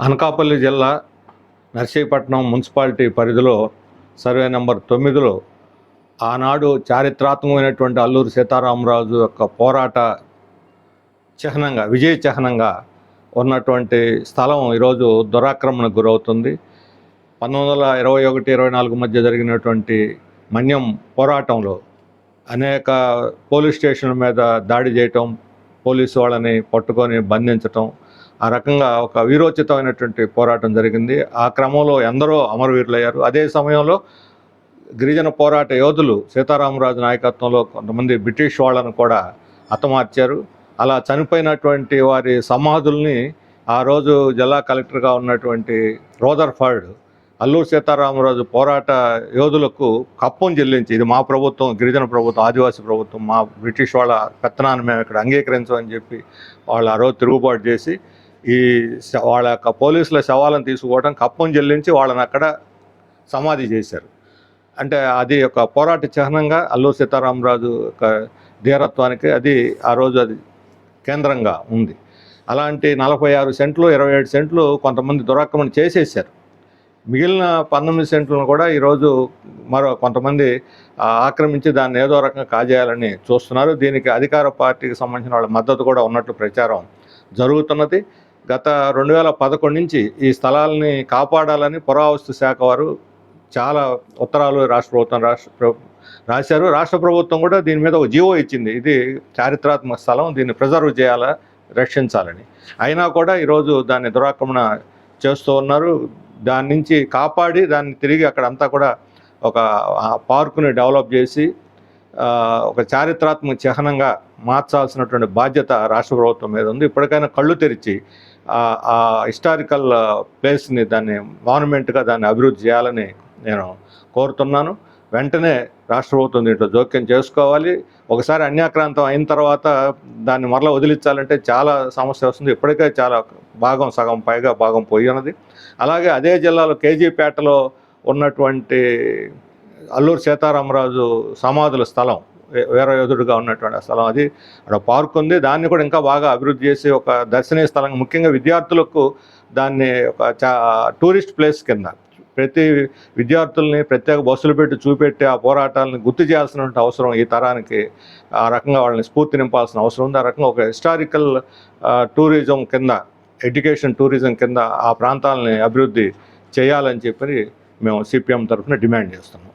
అనకాపల్లి జిల్లా నర్సీపట్నం మున్సిపాలిటీ పరిధిలో survey number తొమ్మిదిలో ఆనాడు చారిత్రాత్మకమైనటువంటి అల్లూరి సీతారామరాజు యొక్క పోరాట చిహ్నంగా విజయ చిహ్నంగా ఉన్నటువంటి స్థలం ఈరోజు దురాక్రమణకు గురవుతుంది. పంతొమ్మిది వందల ఇరవై ఒకటి ఇరవై నాలుగు మధ్య జరిగినటువంటి మన్యం పోరాటంలో అనేక పోలీస్ స్టేషన్ల మీద దాడి చేయటం పోలీసు వాళ్ళని పట్టుకొని బంధించటం ఆ రకంగా ఒక వీరోచితమైనటువంటి పోరాటం జరిగింది. ఆ క్రమంలో ఎందరో అమరవీరులయ్యారు. అదే సమయంలో గిరిజన పోరాట యోధులు సీతారామరాజు నాయకత్వంలో కొంతమంది బ్రిటిష్ వాళ్ళను కూడా హతమార్చారు. అలా చనిపోయినటువంటి వారి సమాధుల్ని ఆ రోజు జిల్లా కలెక్టర్గా ఉన్నటువంటి రోదర్ఫర్డ్ అల్లూరు సీతారామరాజు పోరాట యోధులకు కప్పం చెల్లించి ఇది మా ప్రభుత్వం గిరిజన ప్రభుత్వం ఆదివాసీ ప్రభుత్వం మా బ్రిటిష్ వాళ్ళ పెత్తనాన్ని మేము ఇక్కడ అంగీకరించమని చెప్పి వాళ్ళు ఆ రోజు తిరుగుబాటు చేసి ఈ వాళ్ళ యొక్క పోలీసుల శవాలను తీసుకోవడం కప్పం చెల్లించి వాళ్ళని అక్కడ సమాధి చేశారు. అంటే అది ఒక పోరాట చిహ్నంగా అల్లూరు సీతారామరాజు యొక్క ధీరత్వానికి అది ఆ రోజు అది కేంద్రంగా ఉంది. అలాంటి నలభై ఆరు సెంట్లు ఇరవై ఏడు సెంట్లు కొంతమంది దురాక్రమణ చేసేసారు మిగిలిన పంతొమ్మిది సెంట్లను కూడా ఈరోజు మరో కొంతమంది ఆక్రమించి దాన్ని ఏదో రకంగా కాజేయాలని చూస్తున్నారు. దీనికి అధికార పార్టీకి సంబంధించిన వాళ్ళ మద్దతు కూడా ఉన్నట్లు ప్రచారం జరుగుతున్నది. గత రెండు వేల పదకొండు నుంచి ఈ స్థలాలని కాపాడాలని పురావస్తు శాఖ వారు చాలా ఉత్తరాలు రాష్ట్ర ప్రభుత్వం రాష్ట్ర రాశారు. రాష్ట్ర ప్రభుత్వం కూడా దీని మీద ఒక జీవో ఇచ్చింది. ఇది చారిత్రాత్మక స్థలం. దీన్ని ప్రిజర్వ్ చేయాలా రక్షించాలని. అయినా కూడా ఈరోజు దాన్ని దురాక్రమణ చేస్తూ ఉన్నారు. దాని నుంచి కాపాడి దాన్ని తిరిగి అక్కడంతా కూడా ఒక పార్కుని డెవలప్ చేసి ఒక చారిత్రాత్మక చిహ్నంగా మార్చాల్సినటువంటి బాధ్యత రాష్ట్ర ప్రభుత్వం మీద ఉంది. ఇప్పటికైనా కళ్ళు తెరిచి ఆ- హిస్టారికల్ ప్లేస్ని దాన్ని మానుమెంట్గా దాన్ని అభివృద్ధి చేయాలని నేను కోరుతున్నాను. వెంటనే రాష్ట్ర ప్రభుత్వం దీంట్లో జోక్యం చేసుకోవాలి. ఒకసారి అన్యాక్రాంతం అయిన తర్వాత దాన్ని మరలా వదిలించాలంటే చాలా సమస్య వస్తుంది. ఇప్పటికే చాలా భాగం సగం పైగా భాగం పోయి ఉన్నది అలాగే అదే జిల్లాలో కేజీపేటలో ఉన్నటువంటి అల్లూరు సీతారామరాజు సమాధుల స్థలం వీరయోధుడిగా ఉన్నటువంటి ఆ స్థలం అది. అక్కడ పార్క్ ఉంది. దాన్ని కూడా ఇంకా బాగా అభివృద్ధి చేసి ఒక దర్శనీయ స్థలం ముఖ్యంగా విద్యార్థులకు దాన్ని ఒక చా టూరిస్ట్ ప్లేస్ కింద ప్రతి విద్యార్థుల్ని ప్రత్యేక బస్సులు పెట్టి చూపెట్టి ఆ పోరాటాలను గుర్తు చేయాల్సినటువంటి అవసరం ఈ తరానికి. ఆ రకంగా వాళ్ళని స్ఫూర్తి నింపాల్సిన అవసరం ఉంది. ఆ రకంగా ఒక హిస్టారికల్ టూరిజం కింద ఎడ్యుకేషన్ టూరిజం కింద ఆ ప్రాంతాలని అభివృద్ధి చేయాలని చెప్పి మేము సిపిఎం తరఫున డిమాండ్ చేస్తున్నాం.